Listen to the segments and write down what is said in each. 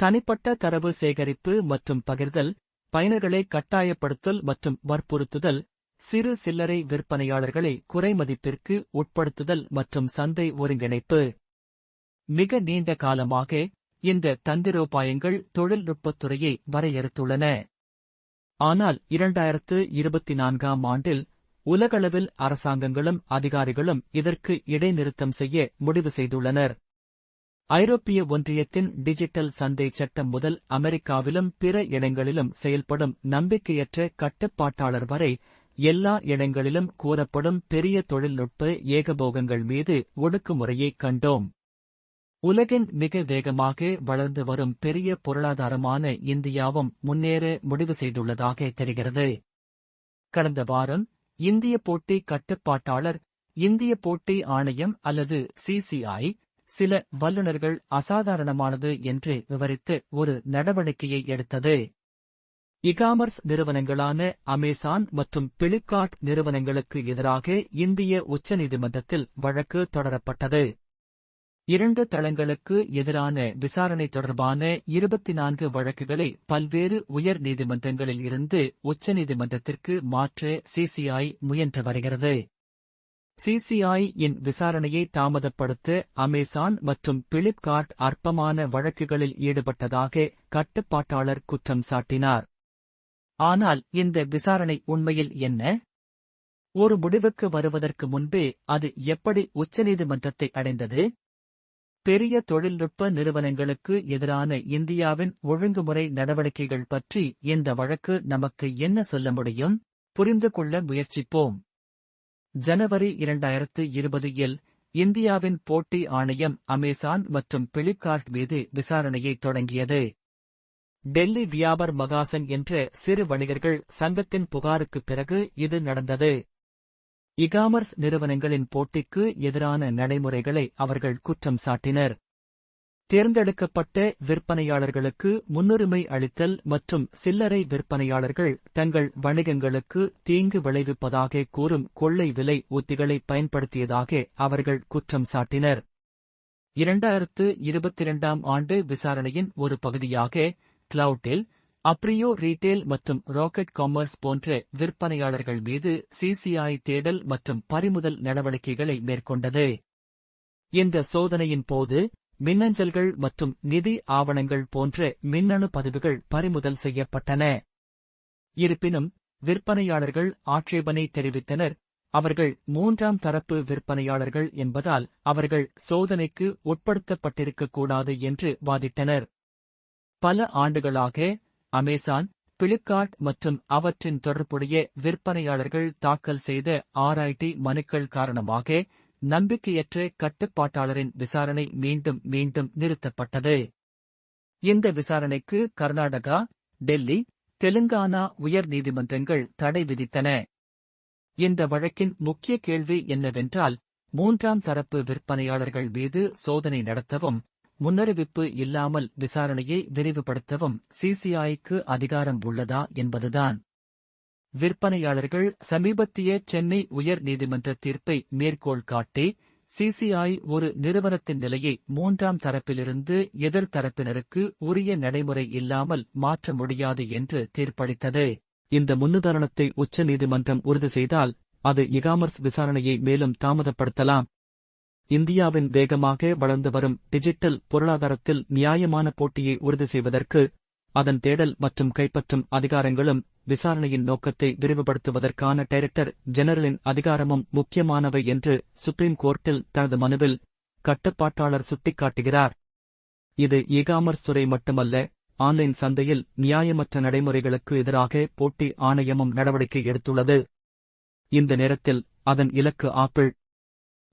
தனிப்பட்ட தரவு சேகரிப்பு மற்றும் பகிர்தல் பயனர்களை கட்டாயப்படுத்தல் மற்றும் வற்புறுத்துதல் சிறு சில்லறை விற்பனையாளர்களை குறைமதிப்பிற்கு உட்படுத்துதல் மற்றும் சந்தை ஒருங்கிணைப்பு. மிக நீண்ட காலமாக இந்த தந்திரோபாயங்கள் தொழில்நுட்பத்துறையை வரையறுத்துள்ளன. ஆனால் இரண்டாயிரத்து இருபத்தி நான்காம் ஆண்டில் உலகளவில் அரசாங்கங்களும் அதிகாரிகளும் இதற்கு இடைநிறுத்தம் செய்ய முடிவு செய்துள்ளனர். ஐரோப்பிய ஒன்றியத்தின் டிஜிட்டல் சந்தை சட்டம் முதல் அமெரிக்காவிலும் பிற இடங்களிலும் செயல்படும் நம்பிக்கையற்ற கட்டுப்பாட்டாளர் வரை எல்லா இடங்களிலும் கூறப்படும் பெரிய தொழில்நுட்ப ஏகபோகங்கள் மீது ஒடுக்குமுறையை கண்டோம். உலகின் மிக வேகமாக வளர்ந்து வரும் பெரிய பொருளாதாரமான இந்தியாவும் முன்னேற முடிவு செய்துள்ளதாக தெரிகிறது. கடந்த வாரம் இந்திய போட்டி கட்டுப்பாட்டாளர் இந்திய போட்டி ஆணையம் அல்லது சிசிஐ சில வல்லுநர்கள் அசாதாரணமானது என்று விவரித்து ஒரு நடவடிக்கையை எடுத்தது. இகாமர்ஸ் நிறுவனங்களான அமேசான் மற்றும் பிளிப்கார்ட் நிறுவனங்களுக்கு எதிராக இந்திய உச்சநீதிமன்றத்தில் வழக்கு தொடரப்பட்டது. இரண்டு தளங்களுக்கு எதிரான விசாரணை தொடர்பான இருபத்தி நான்கு வழக்குகளை பல்வேறு உயர் நீதிமன்றங்களில் இருந்து உச்சநீதிமன்றத்திற்கு மாற்ற சிசிஐ முயன்று வருகிறது. சிசிஐ இன் விசாரணையை தாமதப்படுத்த அமேசான் மற்றும் பிளிப்கார்ட் அற்பமான வழக்குகளில் ஈடுபட்டதாக கட்டுப்பாட்டாளர் குற்றம் சாட்டினார். ஆனால் இந்த விசாரணை உண்மையில் என்ன? ஒரு முடிவுக்கு வருவதற்கு முன்பே அது எப்படி உச்சநீதிமன்றத்தை அடைந்தது? பெரிய தொழில்நுட்ப நிறுவனங்களுக்கு எதிரான இந்தியாவின் ஒழுங்குமுறை நடவடிக்கைகள் பற்றி இந்த வழக்கு நமக்கு என்ன சொல்ல முடியும்? புரிந்து கொள்ள முயற்சிப்போம். ஜனவரி இரண்டாயிரத்து இருபது இல் இந்தியாவின் போட்டி ஆணையம் அமேசான் மற்றும் பிளிப்கார்ட் மீது விசாரணையை தொடங்கியது. டெல்லி வியாபார் மகாசன் என்ற சிறு வணிகர்கள் சங்கத்தின் புகாருக்குப் பிறகு இது நடந்தது. இகாமர்ஸ் நிறுவனங்களின் போட்டிக்கு எதிரான நடைமுறைகளை அவர்கள் குற்றம் சாட்டினர். தேர்ந்தெடுக்கப்பட்ட விற்பனையாளர்களுக்கு முன்னுரிமை அளித்தல் மற்றும் சில்லறை விற்பனையாளர்கள் தங்கள் வணிகங்களுக்கு தீங்கு விளைவிப்பதாக கூறும் கொள்ளை விலை உத்திகளை பயன்படுத்தியதாக அவர்கள் குற்றம் சாட்டினர். இரண்டாயிரத்து இருபத்தி இரண்டாம் ஆண்டு விசாரணையின் ஒரு பகுதியாக கிளவுட்டில் அப்ரியோ ரீட்டெயில் மற்றும் ராக்கெட் காமர்ஸ் போன்ற விற்பனையாளர்கள் மீது சிசிஐ தேடல் மற்றும் பறிமுதல் நடவடிக்கைகளை மேற்கொண்டது. இந்த சோதனையின் போது மின்னஞ்சல்கள் மற்றும் நிதி ஆவணங்கள் போன்ற மின்னணு பதிவுகள் பறிமுதல் செய்யப்பட்டன. இருப்பினும் விற்பனையாளர்கள் ஆட்சேபனை தெரிவித்தனர். அவர்கள் மூன்றாம் தரப்பு விற்பனையாளர்கள் என்பதால் அவர்கள் சோதனைக்கு உட்படுத்தப்பட்டிருக்கக்கூடாது என்று வாதிட்டனர். பல ஆண்டுகளாக அமேசான் பிளிப்கார்ட் மற்றும் அவற்றின் தொடர்புடைய விற்பனையாளர்கள் தாக்கல் செய்த ஆர்ஐடி மனுக்கள் காரணமாக நம்பிக்கையற்ற கட்டுப்பாட்டாளரின் விசாரணை மீண்டும் மீண்டும் நிறுத்தப்பட்டது. இந்த விசாரணைக்கு கர்நாடகா டெல்லி தெலுங்கானா உயர் நீதிமன்றங்கள் தடை விதித்தன. இந்த வழக்கின் முக்கிய கேள்வி என்னவென்றால் மூன்றாம் தரப்பு விற்பனையாளர்கள் மீது சோதனை நடத்தவும் முன்னறிவிப்பு இல்லாமல் விசாரணையை விரிவுபடுத்தவும் சிசிஐக்கு அதிகாரம் உள்ளதா என்பதுதான். விற்பனையாளர்கள் சமீபத்திய சென்னை உயர் நீதிமன்ற தீர்ப்பை மேற்கோள் காட்டி சிசிஐ ஒரு நிறுவனத்தின் நிலையை மூன்றாம் தரப்பிலிருந்து எதிர் தரப்பினருக்கு உரிய நடைமுறை இல்லாமல் மாற்ற முடியாது என்று தீர்ப்பளித்தது. இந்த முன்னுதாரணத்தை உச்ச நீதிமன்றம் உறுதி செய்தால் அது இகாமர்ஸ் விசாரணையை மேலும் தாமதப்படுத்தலாம். இந்தியாவின் வேகமாக வளர்ந்து வரும் டிஜிட்டல் பொருளாதாரத்தில் நியாயமான போட்டியை உறுதி செய்வதற்கு அதன் தேடல் மற்றும் கைப்பற்றும் அதிகாரங்களும் விசாரணையின் நோக்கத்தை விரிவுபடுத்துவதற்கான டைரக்டர் ஜெனரலின் அதிகாரமும் முக்கியமானவை என்று சுப்ரீம் கோர்ட்டில் தனது மனுவில் கட்டுப்பாட்டாளர் சுட்டிக்காட்டுகிறார். இது இகாமர்ஸ் துறை மட்டுமல்ல ஆன்லைன் சந்தையில் நியாயமற்ற நடைமுறைகளுக்கு எதிராக போட்டி ஆணையமும் நடவடிக்கை எடுத்துள்ளது. இந்த நேரத்தில் அதன் இலக்கு ஆப்பிள்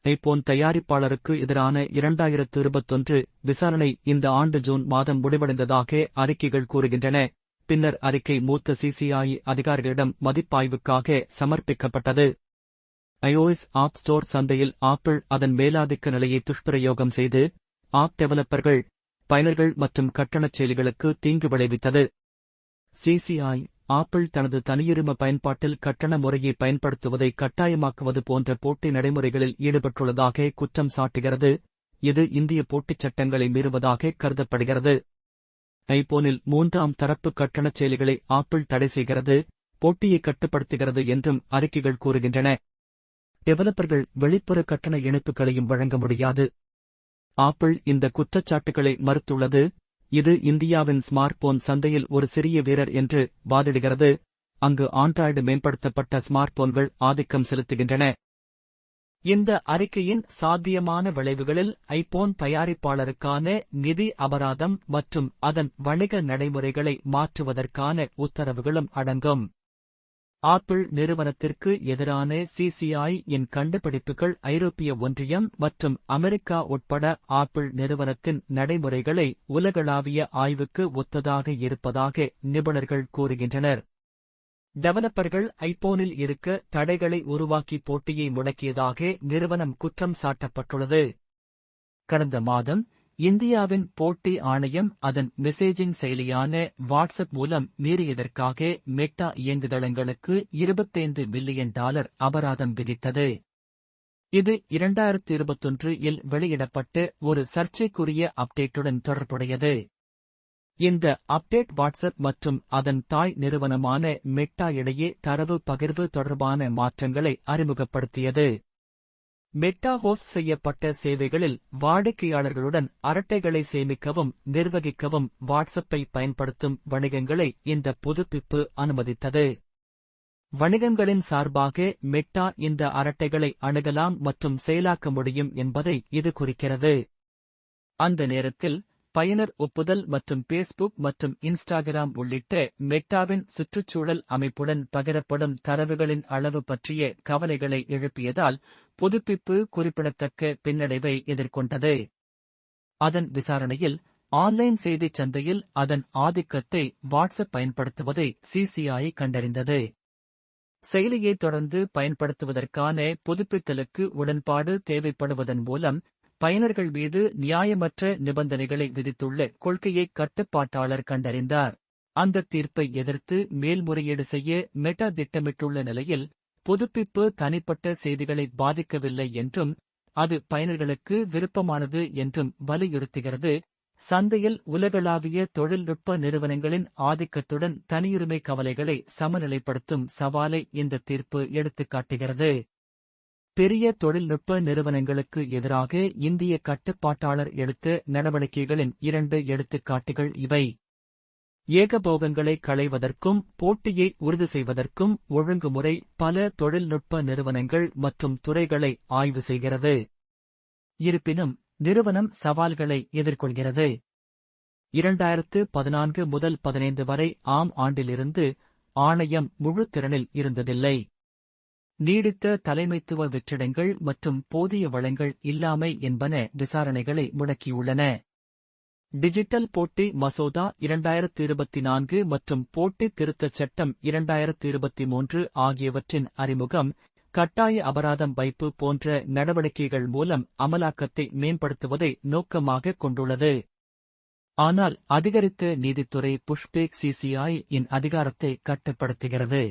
ஐபோன் தயாரிப்பாளருக்கு எதிரான இரண்டாயிரத்து இருபத்தொன்று விசாரணை இந்த ஆண்டு ஜூன் மாதம் முடிவடைந்ததாக அறிக்கைகள் கூறுகின்றன. பின்னர் அறிக்கை மூத்த சிசிஐ அதிகாரிகளிடம் மதிப்பாய்வுக்காக சமர்ப்பிக்கப்பட்டது. ஐஓஎஸ் ஆப் ஸ்டோர் சந்தையில் ஆப்பிள் அதன் மேலாதிக்க நிலையை துஷ்பிரயோகம் செய்து ஆப் டெவலப்பர்கள் பயனர்கள் மற்றும் கட்டணச் செயலிகளுக்கு தீங்கு விளைவித்தது. சிசிஐ ஆப்பிள் தனது தனியுரிம பயன்பாட்டில் கட்டண முறையை பயன்படுத்துவதை கட்டாயமாக்குவது போன்ற போட்டி நடைமுறைகளில் ஈடுபட்டுள்ளதாக குற்றம் சாட்டுகிறது. இது இந்திய போட்டிச் சட்டங்களை மீறுவதாக கருதப்படுகிறது. ஐபோனில் மூன்றாம் தரப்பு கட்டணச் செயலிகளை ஆப்பிள் தடை செய்கிறது போட்டியை கட்டுப்படுத்துகிறது என்றும் அறிக்கைகள் கூறுகின்றன. டெவலப்பர்கள் வெளிப்புற கட்டண இணைப்புகளையும் வழங்க முடியாது. ஆப்பிள் இந்த குற்றச்சாட்டுகளை மறுத்துள்ளது. இது இந்தியாவின் ஸ்மார்ட் போன் சந்தையில் ஒரு சிறிய வீரர் என்று வாதிடுகிறது. அங்கு ஆண்ட்ராய்டு மேம்படுத்தப்பட்ட ஸ்மார்ட் போன்கள் ஆதிக்கம் செலுத்துகின்றன. இந்த அறிக்கையின் சாத்தியமான விளைவுகளில் ஐபோன் தயாரிப்பாளருக்கான நிதி அபராதம் மற்றும் அதன் வணிக நடைமுறைகளை மாற்றுவதற்கான உத்தரவுகளும் அடங்கும். ஆப்பிள் நிறுவனத்திற்கு எதிரான சிசிஐ இன் கண்டுபிடிப்புகள் ஐரோப்பிய ஒன்றியம் மற்றும் அமெரிக்கா உட்பட ஆப்பிள் நிறுவனத்தின் நடைமுறைகளை உலகளாவிய ஆய்வுக்கு ஒத்ததாக இருப்பதாக நிபுணர்கள் கூறுகின்றனர். டெவலப்பர்கள் ஐபோனில் இருக்க தடைகளை உருவாக்கி போட்டியை முடக்கியதாக நிறுவனம் குற்றம் சாட்டப்பட்டுள்ளது. கடந்த மாதம் இந்தியாவின் போட்டி ஆணையம் அதன் மெசேஜிங் செயலியான வாட்ஸ்அப் மூலம் மீறியதற்காக மெட்டா இயங்குதளங்களுக்கு இருபத்தைந்து மில்லியன் டாலர் அபராதம் விதித்தது. இது இரண்டாயிரத்தி இருபத்தொன்று இல் வெளியிடப்பட்டு ஒரு சர்ச்சைக்குரிய அப்டேட்டுடன் தொடர்புடையது. இந்த அப்டேட் வாட்ஸ்அப் மற்றும் அதன் தாய் நிறுவனமான மெட்டா இடையே தரவு பகிர்வு தொடர்பான மாற்றங்களை அறிமுகப்படுத்தியது. மெட்டா ஹோஸ்ட் செய்யப்பட்ட சேவைகளில் வாடிக்கையாளர்களுடன் அரட்டைகளை சேமிக்கவும் நிர்வகிக்கவும் வாட்ஸ்அப்பை பயன்படுத்தும் வணிகங்களை இந்த புதுப்பிப்பு அனுமதித்தது. வணிகங்களின் சார்பாக மெட்டா இந்த அரட்டைகளை அணுகலாம் மற்றும் செயலாக்க முடியும் என்பதை இது குறிக்கிறது. அந்த நேரத்தில் பயனர் ஒப்புதல் மற்றும் பேஸ்புக் மற்றும் இன்ஸ்டாகிராம் உள்ளிட்ட மெட்டாவின் சுற்றுச்சூழல் அமைப்புடன் பகிரப்படும் தரவுகளின் அளவு பற்றிய கவலைகளை எழுப்பியதால் புதுப்பிப்பு குறிப்பிடத்தக்க பின்னடைவை எதிர்கொண்டது. அதன் விசாரணையில் ஆன்லைன் செய்திச் சந்தையில் அதன் ஆதிக்கத்தை வாட்ஸ்அப் பயன்படுத்துவதை சிசிஐ கண்டறிந்தது. செயலியை தொடர்ந்து பயன்படுத்துவதற்கான புதுப்பித்தலுக்கு உடன்பாடு தேவைப்படுவதன் மூலம் பயனர்கள் மீது நியாயமற்ற நிபந்தனைகளை விதித்துள்ள கொள்கையை கட்டுப்பாட்டாளர் கண்டறிந்தார். அந்த தீர்ப்பை எதிர்த்து மேல்முறையீடு செய்ய மெட்டா திட்டமிட்டுள்ள நிலையில் புதுப்பிப்பு தனிப்பட்ட செய்திகளை பாதிக்கவில்லை என்றும் அது பயனர்களுக்கு விருப்பமானது என்றும் வலியுறுத்துகிறது. சந்தையில் உலகளாவிய தொழில்நுட்ப நிறுவனங்களின் ஆதிக்கத்துடன் தனியுரிமை கவலைகளை சமநிலைப்படுத்தும் சவாலை இந்த தீர்ப்பு எடுத்துக்காட்டுகிறது. பெரிய தொழில்நுட்ப நிறுவனங்களுக்கு எதிராக இந்திய கட்டுப்பாட்டாளர் எடுத்த நடவடிக்கைகளின் இரண்டு எடுத்துக்காட்டுகள் இவை. ஏகபோகங்களை களைவதற்கும் போட்டியை உறுதி செய்வதற்கும் ஒழுங்குமுறை பல தொழில்நுட்ப நிறுவனங்கள் மற்றும் துறைகளை ஆய்வு செய்கிறது. இருப்பினும் நிறுவனம் சவால்களை எதிர்கொள்கிறது. இரண்டாயிரத்து பதினான்கு முதல் பதினைந்து வரை ஆம் ஆண்டிலிருந்து ஆணையம் முழு திறனில் இருந்ததில்லை. நீடித்த தலைமைத்துவ வெற்றிடங்கள் மற்றும் போதிய வளங்கள் இல்லாமை என்பன விசாரணைகளை முடக்கியுள்ளன. டிஜிட்டல் போட்டி மசோதா இரண்டாயிரத்து இருபத்தி நான்கு மற்றும் போட்டி திருத்தச் சட்டம் இரண்டாயிரத்து இருபத்தி மூன்று ஆகியவற்றின் அறிமுகம் கட்டாய அபராதம் வைப்பு போன்ற நடவடிக்கைகள் மூலம் அமலாக்கத்தை மேம்படுத்துவதை நோக்கமாக கொண்டுள்ளது. ஆனால் அதிகரித்த நீதித்துறை புஷ்பேக் சிசிஐ இன் அதிகாரத்தை கட்டுப்படுத்துகிறது.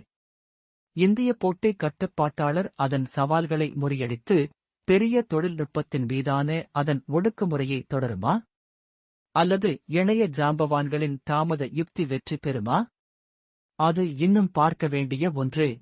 இந்திய போட்டி கட்டுப்பாட்டாளர் அதன் சவால்களை முறியடித்து பெரிய தொழில்நுட்பத்தின் மீதான அதன் ஒடுக்குமுறையை தொடருமா? அல்லது இணைய ஜாம்பவான்களின் தாமத யுக்தி வெற்றி பெறுமா? அது இன்னும் பார்க்க வேண்டிய ஒன்று.